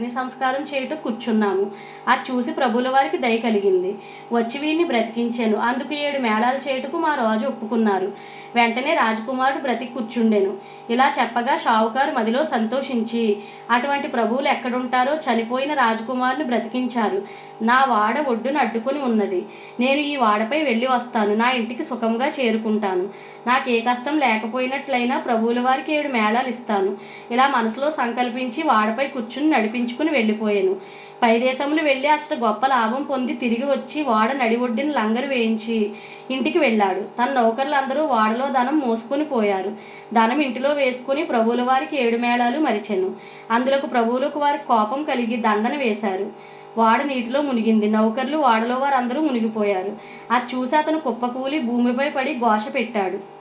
అగ్ని సంస్కారం చేయుట కూర్చున్నాము. అది చూసి ప్రభుల వారికి దయ కలిగింది. వచ్చి వీడిని బ్రతికించాను. అందుకు ఏడు మేళాలు చేయుటకు మా రాజు ఒప్పుకున్నారు. వెంటనే రాజకుమారుడు బ్రతికి కూర్చుండెను. ఇలా చెప్పగా షావుకారు మదిలో సంతోషించి అటువంటి ప్రభువులు ఎక్కడుంటారో చనిపోయిన రాజకుమారుని బ్రతికించారు. నా వాడ ఒడ్డును అడ్డుకొని ఉన్నది. నేను ఈ వాడపై వెళ్ళి వస్తాను. నా ఇంటికి సుఖంగా చేరుకుంటాను. నాకు ఏ కష్టం లేకపోయినట్లయినా ప్రభువుల వారికి ఏడు మేళాలు ఇస్తాను. ఇలా మనసులో సంకల్పించి వాడపై కూర్చుని నడిపించుకుని వెళ్ళిపోయాను. పై దేశములు వెళ్ళి అచ్చట గొప్ప లాభం పొంది తిరిగి వచ్చి వాడ నడి ఒడ్డిన లంగరు వేయించి ఇంటికి వెళ్ళాడు. తన నౌకర్లందరూ వాడలో ధనం మోసుకొని పోయారు. ధనం ఇంటిలో వేసుకుని ప్రభువుల వారికి ఏడు మేళాలు మరిచెను. అందులోకి ప్రభువులకు వారికి కోపం కలిగి దండన వేశారు. వాడ నీటిలో మునిగింది. నౌకర్లు వాడలో వారందరూ మునిగిపోయారు. అది చూసి అతను కుప్పకూలి భూమిపై పడి ఘోష పెట్టాడు.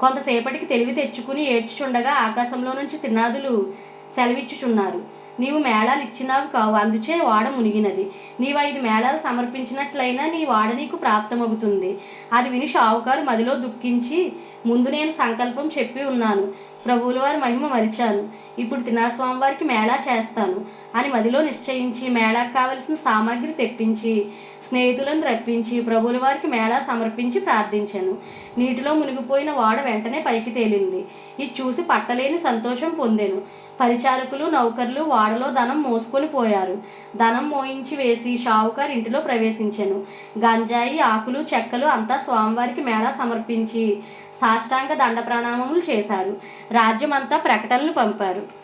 కొంతసేపటికి తెలివి తెచ్చుకుని ఏడ్చుచుండగా ఆకాశంలో నుంచి తినాదులు సెలవిచ్చుచున్నారు. నీవు మేళాలు ఇచ్చినావు కావు అందుచే వాడ మునిగినది. నీవు ఐదు మేళాలు సమర్పించినట్లయినా నీ వాడ నీకు ప్రాప్తమవుతుంది అది విని షావుకారు మదిలో దుఃఖించి ముందు నేను సంకల్పం చెప్పి ఉన్నాను. ప్రభువుల వారి మహిమ మరిచాను. ఇప్పుడు తినాస్వామి వారికి మేళా చేస్తాను. అని మదిలో నిశ్చయించి మేళాకు కావలసిన సామాగ్రి తెప్పించి స్నేహితులను రప్పించి ప్రభువుల వారికి మేళా సమర్పించి ప్రార్థించాను. నీటిలో మునిగిపోయిన వాడ వెంటనే పైకి తేలింది. ఇది చూసి పట్టలేని సంతోషం పొందాను. పరిచారకులు నౌకర్లు వాడలో ధనం మోసుకొని పోయారు. ధనం మోయించి వేసి షావుకార్ ఇంటిలో ప్రవేశించాను. గంజాయి ఆకులు చెక్కలు అంతా స్వామివారికి మేళా సమర్పించి సాష్టాంగ దండ ప్రణామములు చేశారు. రాజ్యమంతా ప్రకటనలు పంపారు.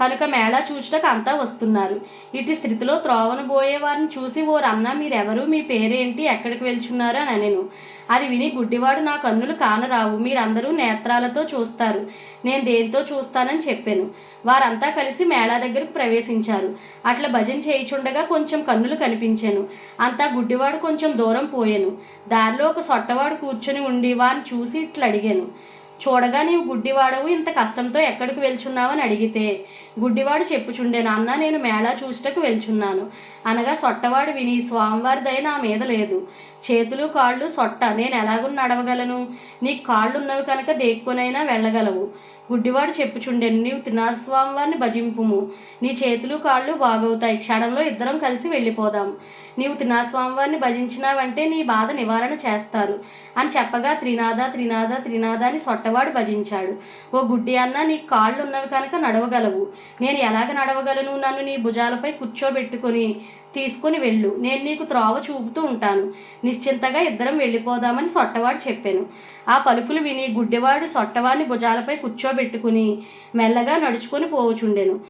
కనుక మేళా చూచుటకు అంతా వస్తున్నారు. ఇటు స్థితిలో త్రోవను పోయే వారిని చూసి ఓ రన్న మీరెవరు? మీ పేరేంటి? ఎక్కడికి వెళ్చున్నారు? అని అనెను. అది విని గుడ్డివాడు నా కన్నులు కానరావు. మీరందరూ నేత్రాలతో చూస్తారు. నేను దేంతో చూస్తానని చెప్పాను. వారంతా కలిసి మేళా దగ్గరకు ప్రవేశించారు. అట్లా భజన చేయిచుండగా కొంచెం కన్నులు కనిపించాను. అంతా గుడ్డివాడు కొంచెం దూరం పోయాను. దారిలో ఒక సొట్టవాడు కూర్చొని ఉండి వారిని చూసి ఇట్లా అడిగాను చూడగా నీవు గుడ్డివాడవు ఇంత కష్టంతో ఎక్కడికి వెళ్చున్నావని అడిగితే గుడ్డివాడు చెప్పుచుండే నాన్న నేను మేళా చూసుటకు వెళ్చున్నాను. అనగా సొట్టవాడు విని స్వామివారి దయ నా మీద లేదు. చేతులు కాళ్ళు సొట్ట. నేను ఎలాగూ నడవగలను. నీకు కాళ్ళు ఉన్నవి కనుక దేక్కునైనా వెళ్ళగలవు. గుడ్డివాడు చెప్పుచుండెను. నీవు తినాస్వామి వారిని భజింపుము. నీ చేతులు కాళ్ళు బాగవుతాయి. క్షణంలో ఇద్దరం కలిసి వెళ్ళిపోదాం. నీవు తినాస్వామి వారిని భజించినావంటే నీ బాధ నివారణ చేస్తారు. అని చెప్పగా త్రినాద త్రినాద త్రినాద అని సొట్టవాడు భజించాడు. ఓ గుడ్డి అన్న నీ కాళ్ళు ఉన్నవి కనుక నడవగలవు. నేను ఎలాగ నడవగలను? నన్ను నీ భుజాలపై కూర్చోబెట్టుకొని తీసుకుని వెళ్ళు. నేను నీకు త్రోవ చూపుతూ ఉంటాను. నిశ్చింతగా ఇద్దరం వెళ్ళిపోదామని సొట్టవాడు చెప్పాను. ఆ పలుకులు విని గుడ్డివాడు సొట్టవాడిని భుజాలపై కూర్చోబెట్టుకుని మెల్లగా నడుచుకొని పోవుచుండెను.